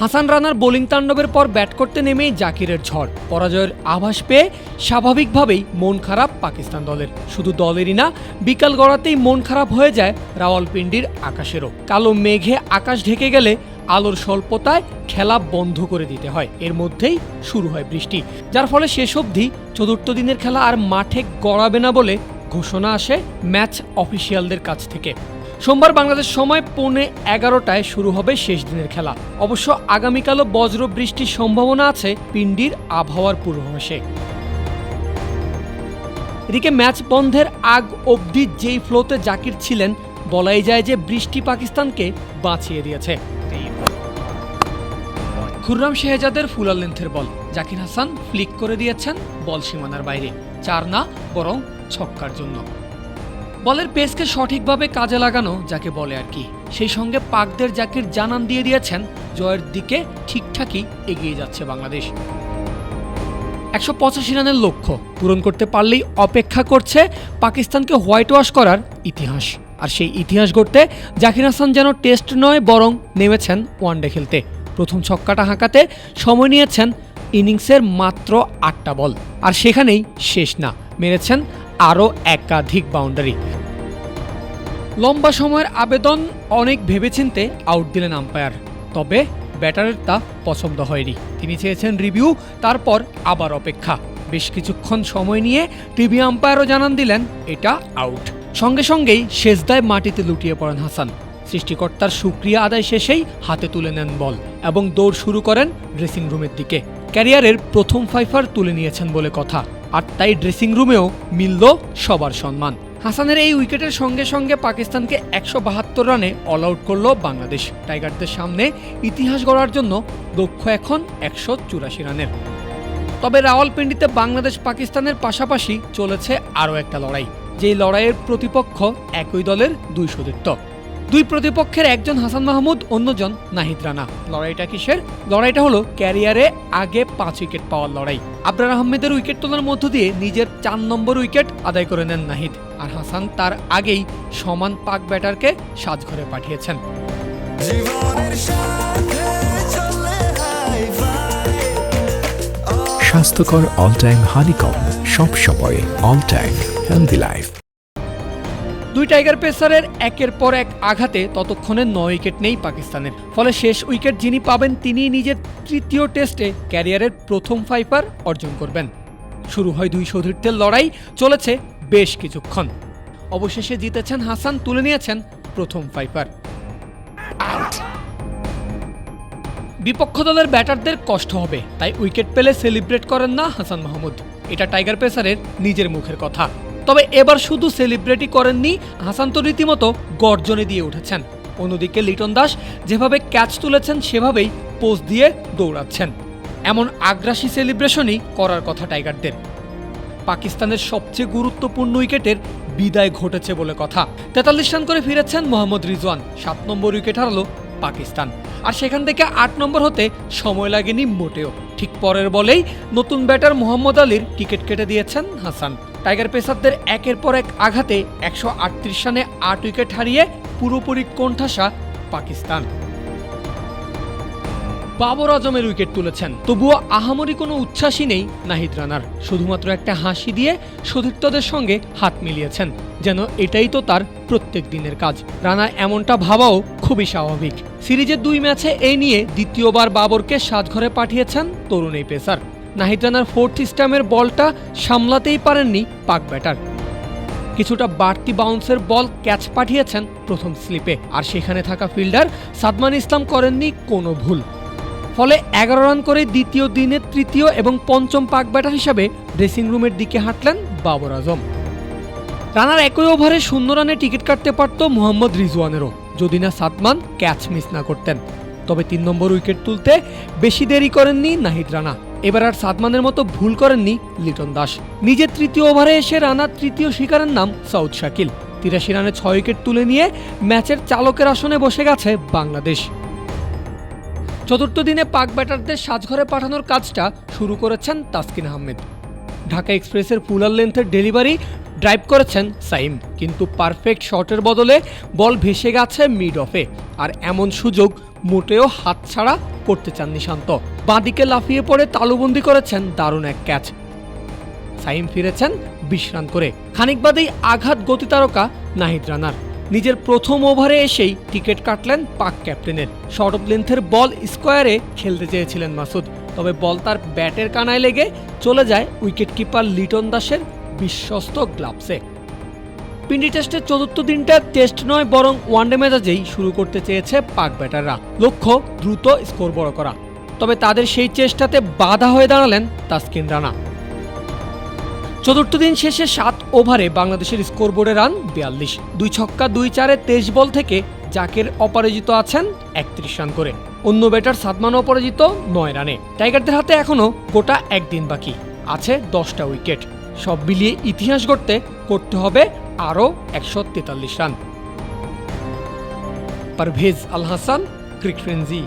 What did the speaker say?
হাসান রানার bowling তাণ্ডবের পর bat করতে নেমেই জাকিরের ঝড়। পরাজয়ের আভাস পেয়ে স্বাভাবিকভাবেই মন খারাপ পাকিস্তান দলের। শুধু দলেরই না, বিকাল গড়াতেই মন খারাপ হয়ে যায় রাওয়ালপিন্ডির আকাশেরও। কালো মেঘে আকাশ ঢেকে গেলে আলোর স্বল্পতায় খেলা বন্ধ করে দিতে হয়। এর মধ্যেই শুরু হয় বৃষ্টি। যার ফলে শেষ অবধি চতুর্থ দিনের খেলা আর মাঠে গড়াবে না বলে ঘোষণা আসে ম্যাচ অফিসিয়ালদের কাছ থেকে। সোমবার বাংলাদেশ সময় পৌনে এগারোটায় শুরু হবে শেষ দিনের খেলা। অবশ্য আগামীকালও বজ্র বৃষ্টির সম্ভাবনা আছে পিন্ডির আবহাওয়ার পূর্বাভাসে। এদিকে ম্যাচ বন্ধের আগ অবধি যেই ফ্লোতে জাকির ছিলেন, বলাই যায় যে বৃষ্টি পাকিস্তানকে বাঁচিয়ে দিয়েছে। খুররাম শেহজাদের ফুলার লেন্থের বল। জাকির হাসান ফ্লিক করে দিয়েছেন বল সীমানার বাইরে। চার না, বরং ছক্কার জন্য। বলের পেসকে সঠিকভাবে কাজে লাগানো যাকে বলে আর কি। সেই সঙ্গে পাকদের জাকির জানান দিয়ে দিয়েছেন, জয়ের দিকে ঠিকঠাকই এগিয়ে যাচ্ছে বাংলাদেশ। একশো পঁচাশি রানের লক্ষ্য পূরণ করতে পারলেই অপেক্ষা করছে পাকিস্তানকে হোয়াইট ওয়াশ করার ইতিহাস। আর সেই ইতিহাস গড়তে জাকির হাসান যেন টেস্ট নয়, বরং নেমেছেন ওয়ানডে খেলতে। প্রথম ছক্কাটা হাঁকাতে সময় নিয়েছেন ইনিংসের মাত্র আটটা বল। আর সেখানেই শেষ না, মেরেছেন আরও একাধিক বাউন্ডারি। লম্বা সময়ের আবেদন অনেক ভেবেচিন্তে আউট দিলেন আম্পায়ার তবে ব্যাটারের তা পছন্দ হয়নি। তিনি চেয়েছেন রিভিউ তারপর আবার অপেক্ষা। বেশ কিছুক্ষণ সময় নিয়ে টিভি আম্পায়ারও জানান দিলেন, এটা আউট সঙ্গে সঙ্গেই শেষদায় মাটিতে লুটিয়ে পড়েন হাসান। সৃষ্টিকর্তার সুক্রিয়া আদায় শেষেই হাতে তুলে নেন বল এবং দৌড় শুরু করেন ড্রেসিং রুমের দিকে। ক্যারিয়ারের প্রথম ফাইফার তুলে নিয়েছেন বলে কথা, আর তাই ড্রেসিং রুমেও মিলল সবার সম্মান। হাসানের এই উইকেটের সঙ্গে সঙ্গে পাকিস্তানকে একশো বাহাত্তর রানে অল আউট করল বাংলাদেশ টাইগারদের সামনে। ইতিহাস গড়ার জন্য দক্ষ এখন একশো চুরাশি রানের। তবে রাওয়ালপিন্ডিতে বাংলাদেশ পাকিস্তানের পাশাপাশি চলেছে আরও একটা লড়াই, যেই লড়াইয়ের প্রতিপক্ষ একই দলের দুই সতীর্থ দুই প্রতিপক্ষের একজন হাসান মাহমুদ, অন্যজন নাহিদ রানা। লড়াইটা কিসের? লড়াইটা হলো ক্যারিয়ারে আগে পাঁচ উইকেট পাওয়ার লড়াই। আবরার আহমেদের উইকেট তোলার মধ্য দিয়ে নিজের চার নম্বর উইকেট আদায় করে নেন নাহিদ। আর হাসান তার আগেই সমান পাক ব্যাটারকে সাজঘরে পাঠিয়েছেন। স্বাস্থ্যকর অল টাইম হানিকম সব সময় অল টাইম হেলদি লাইফ দুই টাইগার পেসারের একের পর এক আঘাতে ততক্ষণে নয় উইকেট নেই পাকিস্তানের। ফলে শেষ উইকেট যিনি পাবেন তিনি নিজের তৃতীয় টেস্টে ক্যারিয়ারের প্রথম ফাইপার অর্জন করবেন। শুরু হয় দুই সতীর্থের লড়াই, চলেছে বেশ কিছুক্ষণ। অবশেষে জিতেছেন হাসান, তুলে নিয়েছেন প্রথম ফাইপার বিপক্ষ দলের ব্যাটারদের কষ্ট হবে, তাই উইকেট পেলে সেলিব্রেট করেন না হাসান মাহমুদ। এটা টাইগার পেসারের নিজের মুখের কথা। তবে এবার শুধু সেলিব্রেটই করেননি, হাসান তো রীতিমতো গর্জনে দিয়ে উঠেছেন। অন্যদিকে লিটন দাস যেভাবে ক্যাচ তুলেছেন, সেভাবেই পোজ দিয়ে দৌড়াচ্ছেন। এমন আগ্রাসী সেলিব্রেশনই করার কথা টাইগারদের। পাকিস্তানের সবচেয়ে গুরুত্বপূর্ণ উইকেটের বিদায় ঘটেছে বলে কথা। তেতাল্লিশ রান করে ফিরেছেন মোহাম্মদ রিজওয়ান, সাত নম্বর উইকেট হারালো পাকিস্তান। আর সেখান থেকে আট নম্বর হতে সময় লাগেনি মোটেও। ঠিক পরের বলেই নতুন ব্যাটার মোহাম্মদ আলীর টিকিট কেটে দিয়েছেন হাসান। টাইগার পেসারদের একের পর এক আঘাতে একশো আটত্রিশ রানে আট উইকেট হারিয়ে পুরোপুরি কোণঠাসা পাকিস্তান। বাবর আজমের উইকেট তুলেছেন। তবুও আহামরি কোনো উচ্ছ্বাসই নেই নাহিদ রানার। শুধুমাত্র একটা হাসি দিয়ে সতীর্থদের সঙ্গে হাত মিলিয়েছেন। যেন এটাই তো তার প্রত্যেক দিনের কাজ। রানা এমনটা ভাবাও খুবই স্বাভাবিক। সিরিজের দুই ম্যাচে এই নিয়ে দ্বিতীয়বার বাবরকে সাজঘরে পাঠিয়েছেন তরুণ এই পেসার। নাহিদ রানার ফোর্থ স্টামের বলটা সামলাতেই পারেননি পাক ব্যাটার। কিছুটা বাড়তি বাউন্সের বল ক্যাচ পাঠিয়েছেন প্রথম স্লিপে, আর সেখানে থাকা ফিল্ডার সাদমান ইসলাম করেননি কোনো ভুল। ফলে এগারো রান করে দ্বিতীয় দিনের তৃতীয় এবং পঞ্চম পাক ব্যাটার হিসাবে ড্রেসিং রুমের দিকে হাঁটলেন বাবর আজম। রানার একই ওভারে শূন্য রানে টিকিট কাটতে পারত মোহাম্মদ রিজওয়ানেরও, যদি না সাদমান ক্যাচ মিস না করতেন। তবে তিন নম্বর উইকেট তুলতে বেশি দেরি করেননি নাহিদ রানা। এবার আর সাদমানের মতো ভুল করেননি লিটন দাস। নিজের তৃতীয় ওভারে এসে রানার তৃতীয় শিকারের নাম সাউথ শাকিল। তিরাশি রানে ছয় উইকেট তুলে নিয়ে ম্যাচের চালকের আসনে বসে গেছে বাংলাদেশ। চতুর্থ দিনে পাক ব্যাটারদের সাজঘরে পাঠানোর কাজটা শুরু করেছেন তাসকিন আহমেদ। ঢাকা এক্সপ্রেসের ফুলার লেন্থের ডেলিভারি ড্রাইভ করেছেন সাইম, কিন্তু পারফেক্ট শটের বদলে বল ভেসে গেছে মিড অফে আর এমন সুযোগ মোটেও হাতছাড়া করতে চাননি শান্ত। বাঁদিকে লাফিয়ে পড়ে তালুবন্দি করেছেন দারুণ এক ক্যাচ। সাইম ফিরেছেন বিশ রান করে। খানিক বাদেই আঘাত গতি তারকা নাহিদ রানার। নিজের প্রথম ওভারে এসেই টিকিট কাটলেন পাক ক্যাপ্টেনের। শর্ট অফ লেন্থের বল স্কোয়ারে খেলতে চেয়েছিলেন মাসুদ। তবে বল তার ব্যাটের কানায় লেগে চলে যায় উইকেট কিপার লিটন দাসের বিশ্বস্ত গ্লাভসে। পিন্ডি টেস্টের চতুর্থ দিনটা টেস্ট নয়, বরং ওয়ানডে মেজাজেই শুরু করতে চেয়েছে পাক ব্যাটাররা। লক্ষ্য, দ্রুত স্কোর বড় করা। তবে তাদের সেই চেষ্টাতে বাধা হয়ে দাঁড়ালেন তাসকিন রানা। চতুর্থ দিন শেষে সাত ওভারে বাংলাদেশের স্কোরবোর্ডে রান বিয়াল্লিশ। দুই ছক্কা, দুই চারে তেইশ বল থেকে জাকের অপরাজিত আছেন একত্রিশ রান করে। অন্য ব্যাটার সাদমান অপরাজিত নয় রানে। টাইগারদের হাতে এখনও গোটা একদিন বাকি। আছে দশটা উইকেট। সব মিলিয়ে ইতিহাস গড়তে করতে হবে আরও একশো তেতাল্লিশ রান। পারভেজ আল হাসান ক্রিকফ্রেন্সি